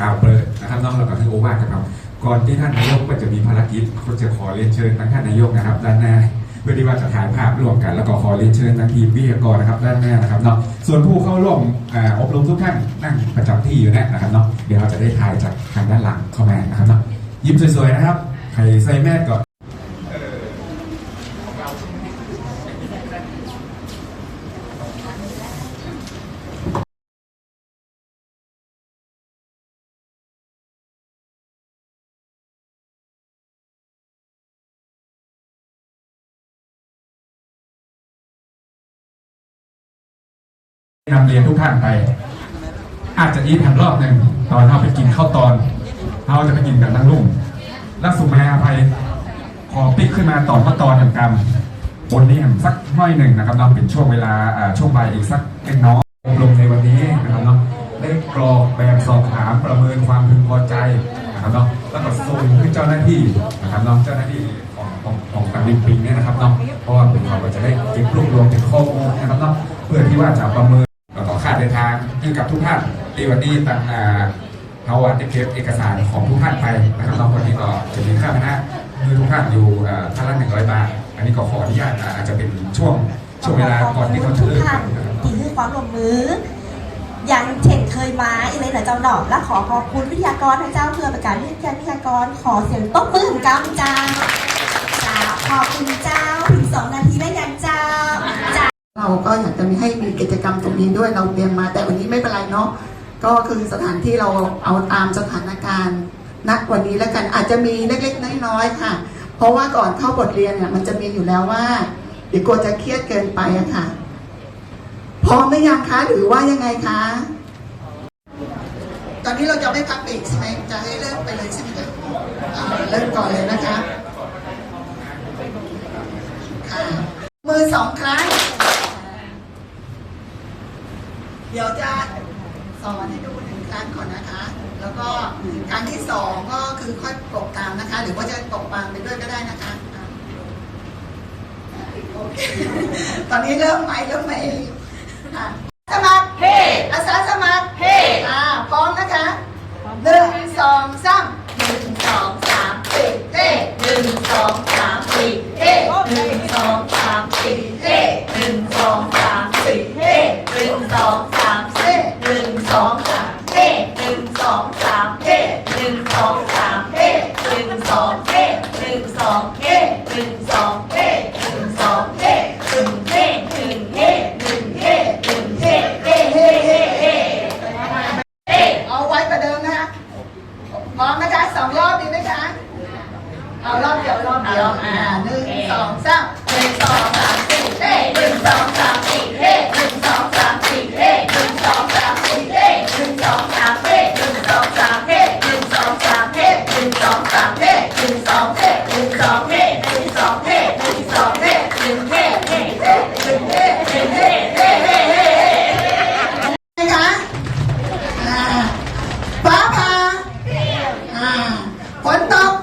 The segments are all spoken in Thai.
กล่าวเปิดนะครับน้องเราก็คือโอวาทกันครับ ก่อนที่ท่านนายกก็จะมีภารกิจก็จะขอเรียนเชิญทั้งท่านนายกนะครับ ด้านหน้าเพื่อที่ว่าจะถ่ายภาพร่วมกัน แล้วก็ขอเรียนเชิญทั้งทีมวิทยากรนะครับ ด้านหน้านะครับเนาะส่วนผู้เข้าร่วมอบรมทุกท่านนั่งประจำที่อยู่นยนะครับเนาะเดี๋ยวเราจะได้ถ่ายจากทางด้านหลังเข้ามานะครับเนาะยิ้มสวยๆนะครับใครใส่แมสก่อน นำเรียนทุกท่านไป อาจจะอีกทันรอบหนึ่งตอนเราไปกินข้าวตอนเราจะไปกินกันทั้งรุ่งรักสุมาอภัยขอปิกขึ้นมาตอนข้าวตอนแห่งกรรมบนนี้ห่งสักห้อยหนึ่งนะครับเราเป็นช่วงเวลาช่วงบ่ายอีกสักเล็กน้อยอบรมในวันนี้นะครับเนาะได้กรอกแบบสอบถามประเมินความพึงพอใจนะครับเนาะแล้วก็ส่งให้เจ้าหน้าที่นะครับเนาะเจ้าหน้าที่ของของของการบินปิงเนี่ยนะครับเนาะเพราะว่าเป็นเขาก็จะได้เก็บรวบรวมเป็นข้อมูลนะครับเนาะเพื่อที่ว่าจะประเมิน ให้กับทุกท่านในวันนี้ต่างอ่าเอาจจะเก็บเอกสารของทุกท่านไปนะครับน้องคนนี้ก็จะมีค่าพนะคือทุกท่านอยู่ท่านละหนึ่งร้อยบาท อันนี้ก็ขออนุญาตอาจจะเป็นช่วงช่วงเวลาก่อนที่เขาจะทุกเลิกท่านนะครับที่ให้ความร่วมมืออย่างเช่นเคยมาอีเลยนะเจ้าหนอกและขอขอบคุณวิทยากรทั้งเจ้าเพื่อประกาศวิทยาวิทยากรขอเสียงตบมือของกำจ้าจ้าขอบคุณเจ้าถึงสองนาที เราก็อยากจะมีให้มีกิจกรรมตรงนี้ด้วยเราเตรียมมา แต่วันนี้ไม่เป็นไรเนาะก็คือสถานที่เราเอาตามสถานการณ์ณวันนี้แล้วกันอาจจะมีเล็กๆน้อยๆค่ะ เพราะว่าก่อนเข้าบทเรียนเนี่ยมันจะมีอยู่แล้วว่าเดี๋ยวกลัวจะเครียดเกินไปอะค่ะพร้อมหรือยังคะหรือว่ายังไงคะตอนนี้เราจะไม่พักเบรกใช่ไหมจะให้เริ่มไปเลยใช่ไหมคะเริ่มก่อนเลยนะคะค่ะมือสองครั้ง เดี๋ยวจะสอนให้ดูหนึ่งครั้งก่อนนะคะ แล้วก็ครั้งที่สองก็คือค่อยตกตามนะคะ หรือว่าจะตกปางไปด้วยก็ได้นะคะโอเคตอนนี้เริ่มไหมเริ่มไหมค่ะ องสามเฮ้หนึ่งสองสามเฮ้หนึ่งสองเฮ้หนึ่งสองเฮ้หนึ่งสองเฮ้หนึ่งสองเฮ้หนึ่งเฮ้หนึ่งเฮ้หนึ่งเฮ้หนึ่งเฮ้เฮ้เฮ้เฮ้เฮ้เฮ้เอาไว้ประเดิมนะคะพร้อมนะคะสองรอบดีไหมคะเอารอบเดียวรอบเดียวอ่าหนึ่งสองสามหนึ่งสองสามสี่เฮ้หนึ่งสองสามสี่เฮ้หนึ่งสองสามสี่เฮ้หนึ่งสองสามสี่เฮ้หนึ่งสองสาม หนึ่งสองเหนึ่งสองเฮ้หนึ่งสองเฮ้หนึ่งสองเฮ้หนึ่งเฮ้เฮ้เฮ้หนึ่งเฮ้หนึ่งเฮ้เฮ้เฮ้เฮ้นะคะอ่าฟ้าผ่าอ่าฝนตก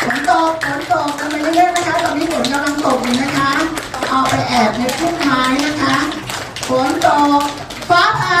ฝนตกฝนตกกันไปเรื่อยๆนะคะตอนนี้ฝนกำลังตกอยู่นะคะ เอาไปแอบในพุ่มไม้นะคะฝนตกฟ้าผ่า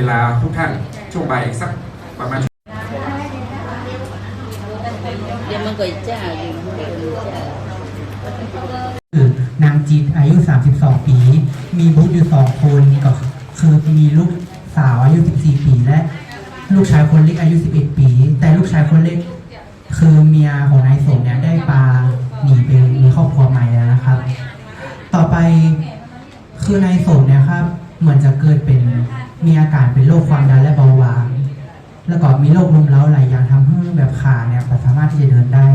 เวลาทุกท่านช่วงบ่ายอีกสักประมาณเดี๋ยวมันก็จ้าอยู่มันก็จ้าคือนางจิตอายุ 32 ปี มีบุตรอยู่สองคนก็คือมีลูกสาวอายุ 14 ปีและ ลูกชายคนเล็กอายุ 11 ปี แต่ลูกชายคนเล็กคือเมียของนายสมเนี่ยได้ปาหนีไปมีครอบครัวใหม่แล้วนะครับ ต่อไปคือนายสมเนี่ยครับ เหมือนจะเกิดเป็น มีอาการเป็นโรคความดันและเบาหวาน แล้วก็มีโรคลมเล้าหลายอย่างทำให้แบบขาเนี่ยบ่สามารถที่จะเดินได้